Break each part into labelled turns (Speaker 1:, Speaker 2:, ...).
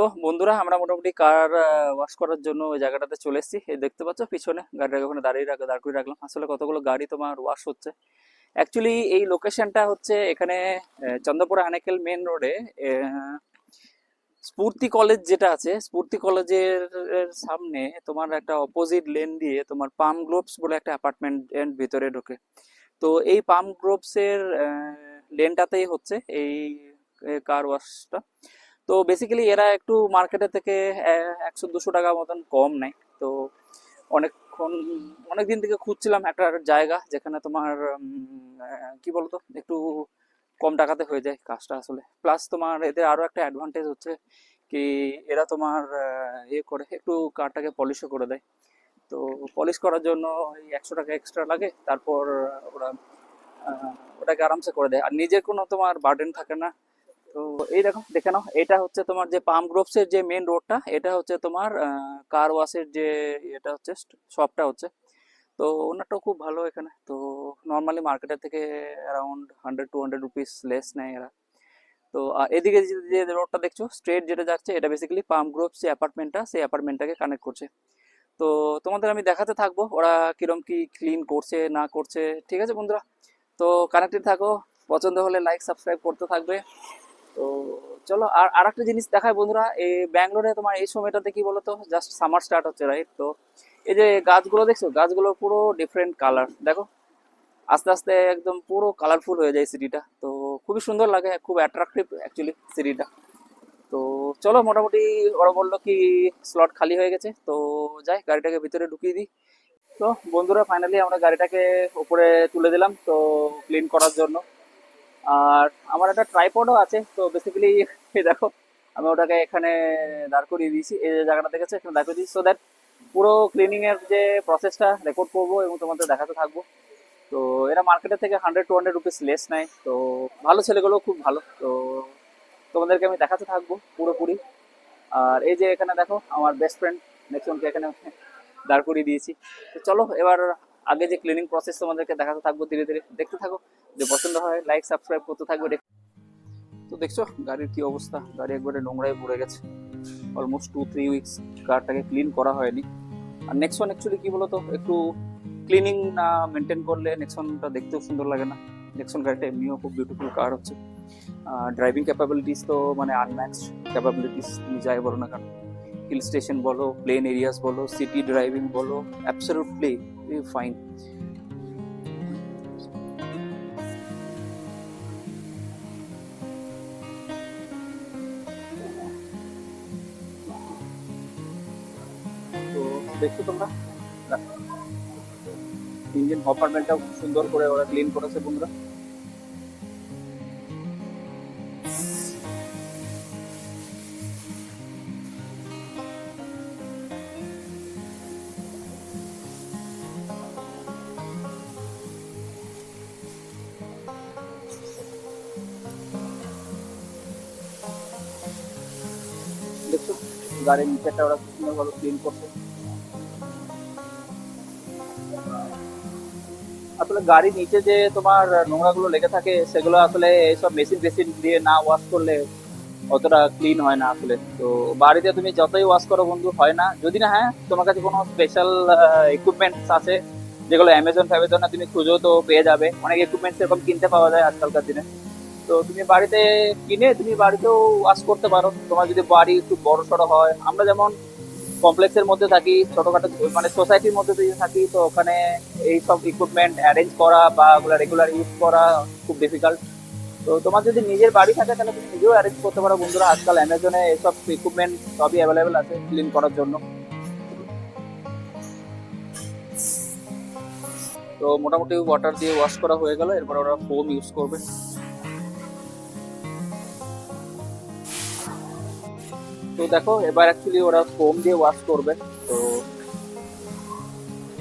Speaker 1: তো বন্ধুরা, আমরা মোটামুটি কার ওয়াশ করার জন্য ওই জায়গাটাতে চলে এসেছি। দেখতে পাচ্ছ পিছনে গাড়িটাকে ওখানে দাঁড়িয়ে রাখ, দাঁড় করে রাখলাম। আসলে কতগুলো গাড়ি তোমার ওয়াশ হচ্ছে। অ্যাকচুয়ালি এই লোকেশনটা হচ্ছে এখানে চন্দ্রপুরা আনেকেল মেন রোডে স্ফূর্তি কলেজ যেটা আছে, স্ফূর্তি কলেজের সামনে তোমার একটা অপোজিট লেন দিয়ে তোমার পাম গ্লোভস বলে একটা অ্যাপার্টমেন্ট ভিতরে ঢোকে। তো এই পাম গ্রোভসের লেনটাতেই হচ্ছে এই কার ওয়াশটা তো বেসিক্যালি এরা একটু মার্কেটের থেকে একশো দুশো টাকা মতন কম নেয়। তো অনেকক্ষণ অনেক দিন থেকে খুঁজছিলাম একটা জায়গা যেখানে তোমার কি বলতো, একটু কম টাকাতে হয়ে যায় কাজটা আসলে। প্লাস তোমার এদের আরও একটা অ্যাডভান্টেজ হচ্ছে কি, এরা তোমার ইয়ে করে, একটু কারটাকে পলিশও করে দেয়। তো পলিশ করার জন্য এই একশো টাকা এক্সট্রা লাগে, তারপর ওরা ওটাকে আরামসে করে দেয়। আর নিজের কোনো তোমার বার্ডেন থাকে না তো এই দেখো দেখে নাও। এটা হচ্ছে তোমার যে পাম গ্রোভসের যে মেন রোডটা এটা হচ্ছে তোমার কার ওয়াশের যে এটা হচ্ছে শপটা হচ্ছে। তো ওনারটাও খুব ভালো এখানে। তো নর্মালি মার্কেটের থেকে around hundred to hundred rupees less নেয় এরা। তো এদিকে যে- রোডটা দেখছ স্ট্রেট যেটা যাচ্ছে, এটা বেসিক্যালি পাম গ্রোভস যে অ্যাপার্টমেন্টটা সেই অ্যাপার্টমেন্টটাকে কানেক্ট করছে। তো তোমাদের আমি দেখাতে থাকব, ওরা কিরম কি ক্লিন করছে, না করছে, ঠিক আছে বন্ধুরা? তো কানেক্টেড থাকো, পছন্দ হলে লাইক সাবস্ক্রাইব করতে থাকবে। তো চলো, আর আরেকটা জিনিস দেখায় বন্ধুরা এই ব্যাঙ্গালোরে তোমার এই সময়টাতে কি বলতো জাস্ট সামার স্টার্ট হচ্ছে রাইট তো এই যে গাছগুলো দেখছ, গাছগুলো পুরো ডিফারেন্ট কালার দেখো। আস্তে আস্তে একদম পুরো কালারফুল হয়ে যায় সিটিটা। তো খুবই সুন্দর লাগে, খুব অ্যাট্রাকটিভ অ্যাকচুয়ালি সিটিটা। তো চলো, মোটামুটি ওরা বলল কি স্লট খালি হয়ে গেছে, তো যাই, গাড়িটাকে ভিতরে ঢুকিয়ে দিই। তো বন্ধুরা ফাইনালি আমরা গাড়িটাকে উপরে তুলে দিলাম, তো ক্লিন করার জন্য। আর আমার একটা ট্রাইপডও আছে, তো বেসিক্যালি দেখো, আমি ওটাকে এখানে দাঁড় করিয়ে দিয়েছি, এই যে জায়গাটা দেখেছ, এখানে দাঁড় করে দিয়েছি সো দ্যাট পুরো ক্লিনিং এর যে প্রসেসটা রেকর্ড করব এবং তোমাদের দেখাতে থাকব। তো এরা মার্কেটের থেকে hundred to hundred rupees less নেয়, তো ভালো ছেলেগুলো খুব ভালো, তো তোমাদেরকে আমি দেখাতে থাকব পুরোপুরি। আর এই যে এখানে দেখো, আমার বেস্ট ফ্রেন্ড নেক্সটকে এখানে দাঁড় করিয়ে দিয়েছি। তো চলো, এবার আগে যে ক্লিনিং প্রসেস তোমাদেরকে দেখাতে থাকব ধীরে ধীরে, দেখতে থাকো। যে পছন্দ হয় লাইক সাবস্ক্রাইব করতে থাকবে তো দেখছ গাড়ির কি অবস্থা? গাড়ি একবারে নোংরায় ভরে গেছে। অলমোস্ট টু থ্রি উইকস কারটাকে ক্লিন করা হয়নি। আর নেক্সট অ্যাকচুয়ালি কি বলতো? একটু ক্লিনিং না মেনটেন করলে নেক্সনটা দেখতেও সুন্দর লাগে না। নেক্সন গাড়িটা এমনিও খুব বিউটিফুল কার হচ্ছে। ড্রাইভিং ক্যাপাবিলিটিস তো মানে আনম্যাচড ক্যাপাবিলিটিস তুমি যাই বলো না কেন। হিল স্টেশন বলো প্লেন এরিয়াস বলো সিটি ড্রাইভিং বলো অ্যাবসলিউটলি ফাইন দেখছ তোমরা? ইঞ্জিন কম্পার্টমেন্টটাও খুব সুন্দর করে ওরা ক্লিন করেছে বন্ধুরা। গাড়ির নিচেটা ওরা সুন্দরভাবে ক্লিন করছে। আসলে গাড়ির নিচে যে তোমার নোংরাগুলো লেগে থাকে, সেগুলো আসলে এইসব মেশিন টেশিন দিয়ে না ওয়াশ করলে অতটা ক্লিন হয় না আসলে। তো বাড়িতে তুমি যতই ওয়াশ করো বন্ধু, হয় না। যদি না হ্যাঁ তোমার কাছে কোনো স্পেশাল ইকুইপমেন্টস আছে, যেগুলো অ্যামাজন ফ্যামাজনে তুমি খুঁজেও তো পেয়ে যাবে। অনেক ইকুইপমেন্টস এরকম কিনতে পাওয়া যায় আজকালকার দিনে। তো তুমি বাড়িতে কিনে তুমি বাড়িতেও ওয়াশ করতে পারো। তোমার যদি বাড়ি একটু বড় সড়ো হয়, আমরা যেমন কমপ্লেক্সের মধ্যে থাকি, ছোটখাটো মানে সোসাইটির মধ্যে থাকি, তো ওখানে এই সব ইকুইপমেন্ট অ্যারেঞ্জ করা বা ওগুলো রেগুলার ইউজ করা খুব ডিফিকাল্ট তো তোমার যদি নিজের বাড়ি থাকে, তাহলে তুমি নিজেও অ্যারেঞ্জ করতে পারো। বন্ধুরা, আজকাল অ্যামাজনে এইসব ইকুইপমেন্ট সবই অ্যাভেলেবেল আছে ক্লিন করার জন্য। তো মোটামুটি ওয়াটার দিয়ে ওয়াশ করা হয়ে গেল, এরপর ওরা ফোম ইউজ করবে। তো দেখো, এবার অ্যাকচুয়ালি ওরা ফোম দিয়ে ওয়াশ করবে। তো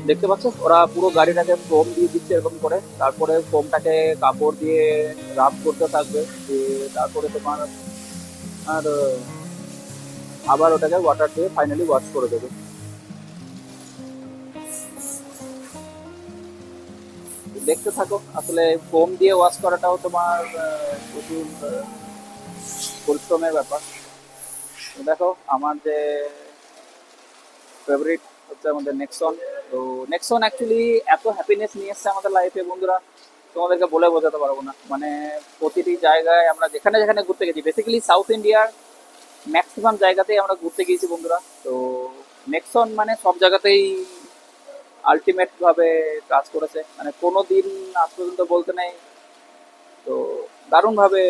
Speaker 1: দেখতে পাচ্ছ, ওরা পুরো গাড়িটাকে ফোম দিয়ে দিচ্ছে এরকম করে। তারপরে ফোমটাকে কাপড় দিয়ে রাব করতে থাকবে। তারপরে তোমার আর, আবার ওটাকে ওয়াটার দিয়ে ফাইনালি ওয়াশ করে দেবে। দেখতে থাকো, আসলে ফোম দিয়ে ওয়াশ করাটাও তোমার প্রচুর পরিশ্রমের ব্যাপার। দেখো, আমার যে ফেভারিট হচ্ছে আমাদের নেক্সন তো নেক্সন অ্যাকচুয়ালি এত হ্যাপিনেস নিয়ে এসছে আমাদের লাইফে বন্ধুরা, তোমাদেরকে বলে বোঝাতে পারব না। মানে প্রতিটি জায়গায় আমরা যেখানে যেখানে ঘুরতে গেছি বেসিক্যালি সাউথ ইন্ডিয়ার ম্যাক্সিমাম জায়গাতেই আমরা ঘুরতে গিয়েছি বন্ধুরা। তো নেক্সন মানে সব জায়গাতেই আলটিমেট ভাবে কাজ করেছে। মানে কোনো দিন আজ পর্যন্ত বলতে নেই। তো দারুণ ভাবে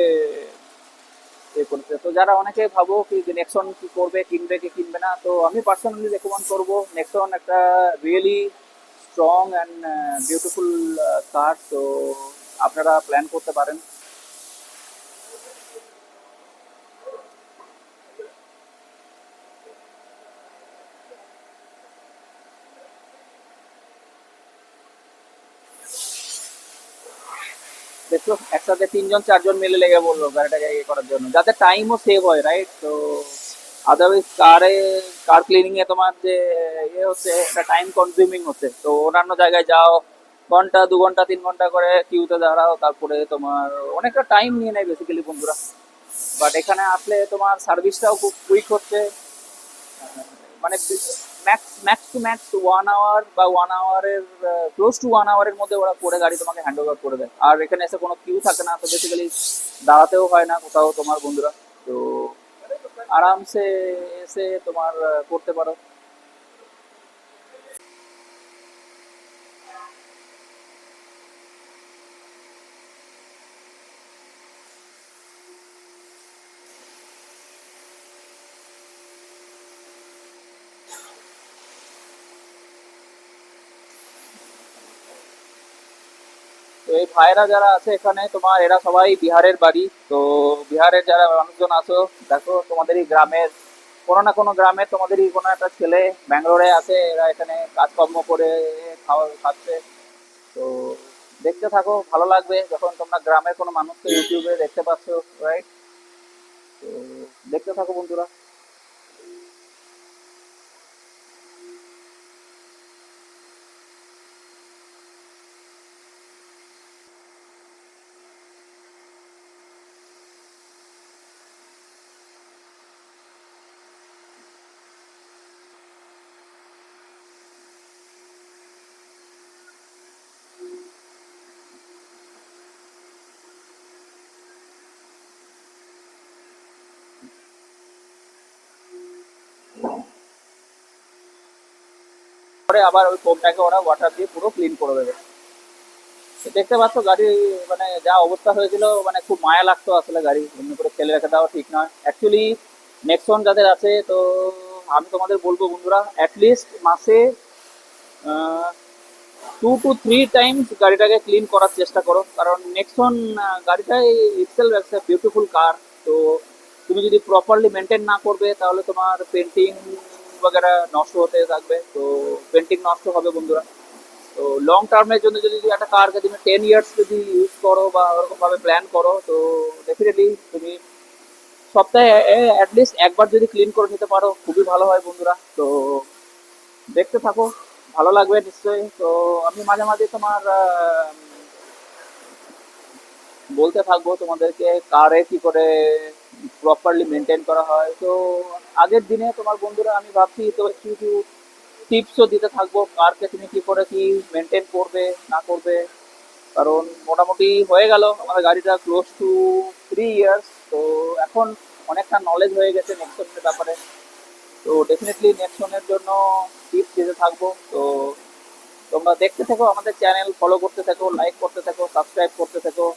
Speaker 1: এ করতে তো যারা অনেকে ভাবো কি নেক্সন কি করবে, কিনবে কি কিনবে না, তো আমি পার্সোনালি রেকমেন্ড করব নেক্সন একটা really strong and beautiful car তো আপনারা প্ল্যান করতে পারেন। দেখছ একসাথে তিনজন, চারজন মিলে লেগে বলল গাড়িটাকে ইয়ে করার জন্য। যাতে টাইমও সেভ হয় রাইট তো আদারওয়াইজ কারে কার ক্লিনিং এ তোমার যে ইয়ে হচ্ছে, একটা টাইম কনজিউমিং হচ্ছে। তো অন্যান্য জায়গায় যাও, ঘণ্টা, দু ঘণ্টা, তিন ঘণ্টা করে কিউতে দাঁড়াও, তারপরে তোমার অনেকটা টাইম নিয়ে নেয় বেসিক্যালি বন্ধুরা। বাট এখানে আসলে তোমার সার্ভিসটাও খুব কুইক হচ্ছে। মানে max max to max one hour বা ওয়ান আওয়ারের ক্লোজ টু ওয়ান আওয়ারের মধ্যে ওরা করে গাড়ি তোমাকে হ্যান্ড ওভার করে দেয়। আর এখানে এসে কোনো কিউ থাকে না, তো বেসিক্যালি দাঁড়াতেও হয় না কোথাও তোমার বন্ধুরা। তো আরামসে এসে তোমার করতে পারো। তো এই ভাইরা যারা আছে এখানে, তোমার এরা সবাই বিহারের বাড়ি। তো বিহারের যারা মানুষজন আছো, দেখো তোমাদেরই গ্রামের কোনো না কোনো গ্রামে তোমাদেরই কোনো একটা ছেলে ব্যাঙ্গালোরে আছে, এরা এখানে কাজকর্ম করে, খাওয়া খাচ্ছে। তো দেখতে থাকো, ভালো লাগবে যখন তোমরা গ্রামের কোনো মানুষকে ইউটিউবে দেখতে পাচ্ছ রাইট তো দেখতে থাকো বন্ধুরা। পরে আবার ওই ফোমটাকে ওরা ওয়াটার দিয়ে পুরো ক্লিন করে দেবে। দেখতে পাচ্ছ গাড়ি মানে যা অবস্থা হয়েছিল মানে খুব মায়া লাগতো আসলে গাড়ি এমনি করে ফেলে রেখে দেওয়া ঠিক নয়। অ্যাকচুয়ালি নেক্সন যাদের আছে, তো আমি তোমাদের বলব বন্ধুরা অ্যাটলিস্ট মাসে টু টু থ্রি টাইমস গাড়িটাকে ক্লিন করার চেষ্টা করো। কারণ নেক্সন গাড়িটাই ইটসেলফ একটা বিউটিফুল কার তো তুমি যদি প্রপারলি মেনটেন না করবে, তাহলে তোমার পেন্টিং বগেরা নষ্ট হতে থাকবে। তো পেন্টিং নষ্ট হবে বন্ধুরা। তো লং টার্মের জন্য যদি একটা কারকে তুমি টেন ইয়ার্স যদি ইউজ করো বা ওরকম ভাবে প্ল্যান করো, তো ডেফিনেটলি তুমি সপ্তাহে অ্যাটলিস্ট একবার যদি ক্লিন করে নিতে পারো, খুবই ভালো হয় বন্ধুরা। তো দেখতে থাকো, ভালো লাগবে নিশ্চয়ই। তো আমি মাঝে মাঝে তোমার বলতে থাকব তোমাদেরকে কারে কি করে প্রপারলি মেনটেন করা হয়। তো আগের দিনে তোমার বন্ধুরা, আমি ভাবছি, তো একটু একটু টিপসও দিতে থাকব কারকে তুমি কি করে কি মেনটেন করবে, না করবে? কারণ মোটামুটি হয়ে গেল, আমাদের গাড়িটা ক্লোজ টু থ্রি ইয়ার্স তো এখন অনেকটা নলেজ হয়ে গেছে নেক্সনের ব্যাপারে। তো ডেফিনেটলি নেক্সনের জন্য টিপস দিতে থাকব, তো তোমরা দেখতে থাকো, আমাদের চ্যানেল ফলো করতে থাকো লাইক করতে থাকো সাবস্ক্রাইব করতে থাকো।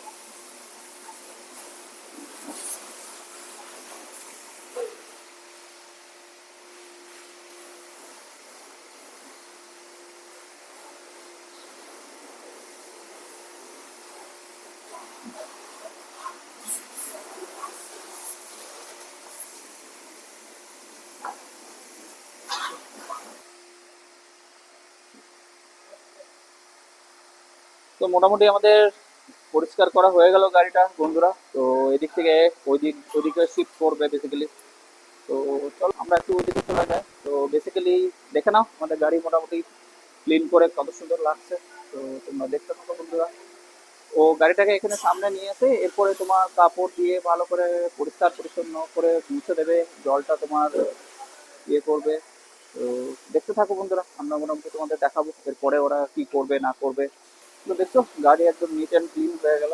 Speaker 1: তো মোটামুটি আমাদের পরিষ্কার করা হয়ে গেল গাড়িটা, বন্ধুরা। তো এদিক থেকে ওই দিক, ওদিকে শিফট করবে বেসিক্যালি তো চলো, আমরা একটু ওইদিকে চলে যাই। তো বেসিক্যালি দেখে নাও, আমাদের গাড়ি মোটামুটি ক্লিন করে কত সুন্দর লাগছে। তো তোমরা দেখতে থাকো, বন্ধুরা। ও গাড়িটাকে এখানে সামনে নিয়ে এসে এরপরে তোমার কাপড় দিয়ে ভালো করে পরিষ্কার পরিচ্ছন্ন করে মুছে দেবে। জলটা তোমার ইয়ে করবে। তো দেখতে থাকো, বন্ধুরা। আমরা মোটামুটি তোমাদের দেখাবো, এরপরে ওরা কি করবে, না করবে। দেখছ? গাড়ি একদম নিট অ্যান্ড ক্লিন হয়ে গেল।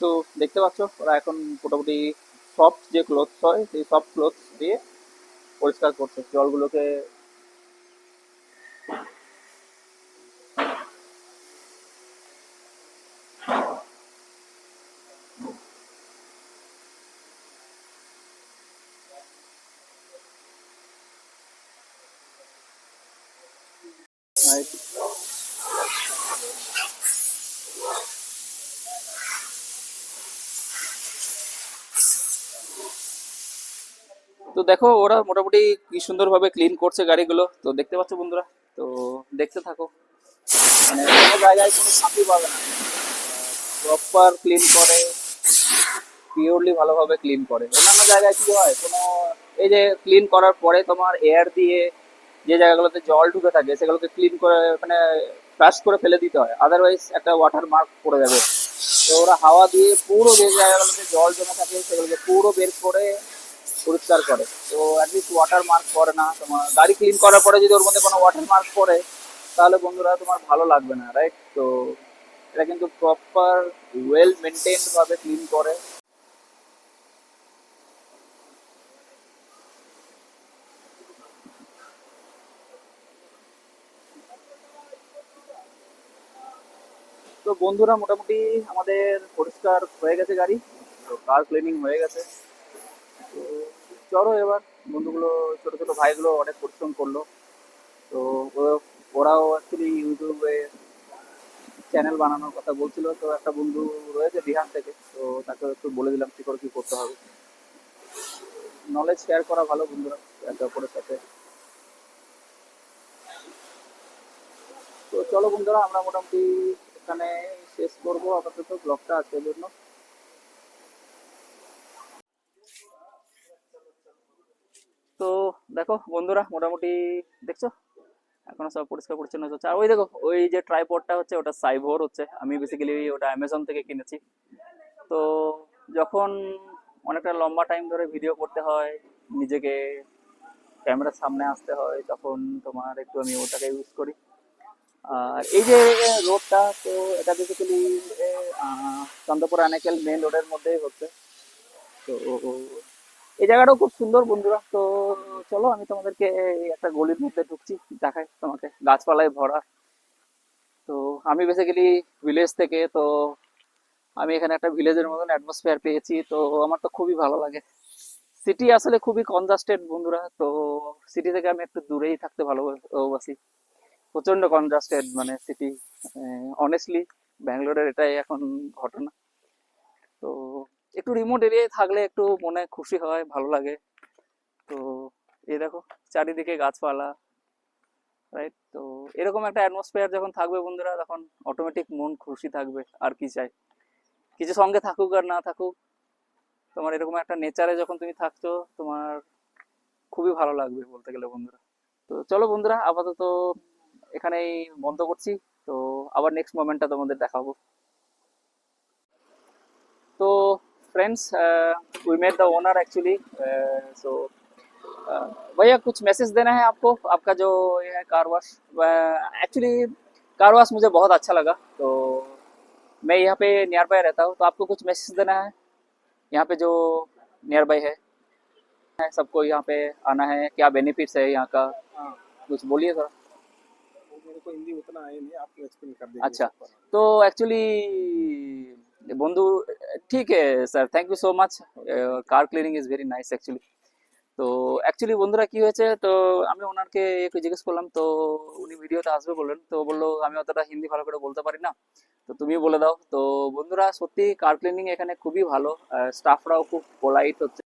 Speaker 1: তো দেখতে পাচ্ছ, ওরা এখন মোটামুটি সফট যে ক্লোথ হয়, সেই সফট ক্লোথ দিয়ে পরিষ্কার করছে। জলগুলোকে তো দেখো, ওরা মোটামুটি কি সুন্দরভাবে ক্লিন করছে গাড়িগুলো। তো দেখতে পাচ্ছ বন্ধুরা, তো দেখতে থাকো। মানে কোনো জায়গায় কোনো ফাঁকি পাবে না। প্রপার ক্লিন করে পিওরলি ভালোভাবে ক্লিন করে। অন্যান্য জায়গায় কি হয়, কোনো এই যে ক্লিন করার পরে তোমার এয়ার দিয়ে যে জায়গাগুলোতে জল ঢুকে থাকে, সেগুলোকে ক্লিন করে মানে ফ্লাশ করে ফেলে দিতে হয়। আদারওয়াইজ একটা ওয়াটার মার্ক পড়ে যাবে। তো ওরা হাওয়া দিয়ে পুরো যে জায়গাগুলোতে জল জমে থাকে, সেগুলোকে পুরো বের করে পরিষ্কার করে। তো অ্যাটলিস্ট ওয়াটার মার্ক করে না। তোমার গাড়ি ক্লিন করার পরে যদি ওর মধ্যে কোনো ওয়াটার মার্ক পড়ে, তাহলে বন্ধুরা তোমার ভালো লাগবে না রাইট তো এটা কিন্তু প্রপার ওয়েল মেনটেন্ড ভাবে ক্লিন করে। তো বন্ধুরা, মোটামুটি আমাদের পরিষ্কার হয়ে গেছে গাড়ি। তো কার ক্লিনিং হয়ে গেছে। চলো এবার। বন্ধুগুলো, ছোট ছোট ভাইগুলো অনেক পরিশ্রম করল। তো ওরাও অ্যাকচুয়ালি ইউটিউবে চ্যানেল বানানোর কথা বলছিল। তো একটা বন্ধু রয়েছে বিহার থেকে, তো তাকে একটু বলে দিলাম কি করে কি করতে হবে। নলেজ শেয়ার করা ভালো বন্ধুরা, একে অপরের সাথে। তো চলো বন্ধুরা, আমরা মোটামুটি এখানে শেষ করব। আপাতত ব্লগটা আজকের জন্য তো দেখো, বন্ধুরা, মোটামুটি দেখছ? এখনও সব পরিষ্কার পরিচ্ছন্ন হচ্ছে আর ওই দেখো, ওই যে ট্রাইপডটা হচ্ছে, ওটা সাইভোর হচ্ছে। আমি বেসিক্যালি ওটা অ্যামাজন থেকে কিনেছি। তো যখন অনেকটা লম্বা টাইম ধরে ভিডিও করতে হয়, নিজেকে ক্যামেরার সামনে আসতে হয়, তখন তোমার একটু আমি ওটাকে ইউজ করি। আর এই যে রোডটা তো এটা বেসিক্যালি চন্দ্রপুর আনেকেল মেন রোডের মধ্যেই হচ্ছে। তো এই জায়গাটাও খুব সুন্দর বন্ধুরা। তো চলো, আমি তোমাদেরকে একটা গলির মধ্যে ঢুকছি, দেখাই তোমাকে। গাছপালায় ভরা। তো আমি বেসিক্যালি ভিলেজ থেকে, তো আমি এখানে একটা ভিলেজের মতন অ্যাটমসফিয়ার পেয়েছি। তো আমার তো খুবই ভালো লাগে। সিটি আসলে খুবই কনজাস্টেড বন্ধুরা। তো সিটি থেকে আমি একটু দূরেই থাকতে ভালোবাসি। প্রচণ্ড কনজাস্টেড মানে সিটি অনেস্টলি ব্যাঙ্গালোরের এটাই এখন ঘটনা। তো একটু রিমোট এরিয়ায় থাকলে একটু মনে খুশি হয়, ভালো লাগে। তো এই দেখো, চারিদিকে গাছপালা রাইট তো এরকম একটা অ্যাটমসফিয়ার যখন থাকবে বন্ধুরা, তখন অটোমেটিক মন খুশি থাকবে, আর কি চাই। কিছু সঙ্গে থাকুক আর না থাকুক, তোমার এরকম একটা নেচারে যখন তুমি থাকছো, তোমার খুবই ভালো লাগবে বলতে গেলে বন্ধুরা। তো চলো বন্ধুরা, আপাতত এখানেই বন্ধ করছি। তো আবার নেক্সট মোমেন্টটা তোমাদের দেখাবো। তো friends. We met the owner actually. Uh, so uh, भैया कुछ मैसेज देना है आपको आपका जो ये है car wash actually car wash मुझे बहुत अच्छा लगा तो मैं यहाँ पे नियर बाय रहता हूँ तो आपको कुछ मैसेज देना है यहाँ पे जो नियर बाय है सबको यहाँ पे आना है क्या बेनिफिट्स है यहाँ का
Speaker 2: हाँ
Speaker 1: कुछ बोलिए थोड़ा
Speaker 2: मेरे को हिंदी उतना आया नहीं आपको एक्सप्लेन कर देंगे
Speaker 1: अच्छा।
Speaker 2: तो ऊपर।
Speaker 1: বন্ধু ঠিক sir thank you so much car cleaning is very nice actually তো অ্যাকচুয়ালি বন্ধুরা, কি হয়েছে? তো, আমি ওনাকে একটু জিজ্ঞেস করলাম, তো উনি ভিডিওতে আসবে বললেন, তো বলল, আমি অতটা হিন্দি ভালো করে বলতে পারি না। তো তুমি বলে দাও। তো, বন্ধুরা, সত্যি কার ক্লিনিং এখানে খুবই ভালো। স্টাফরাও খুব পোলাইট হচ্ছে।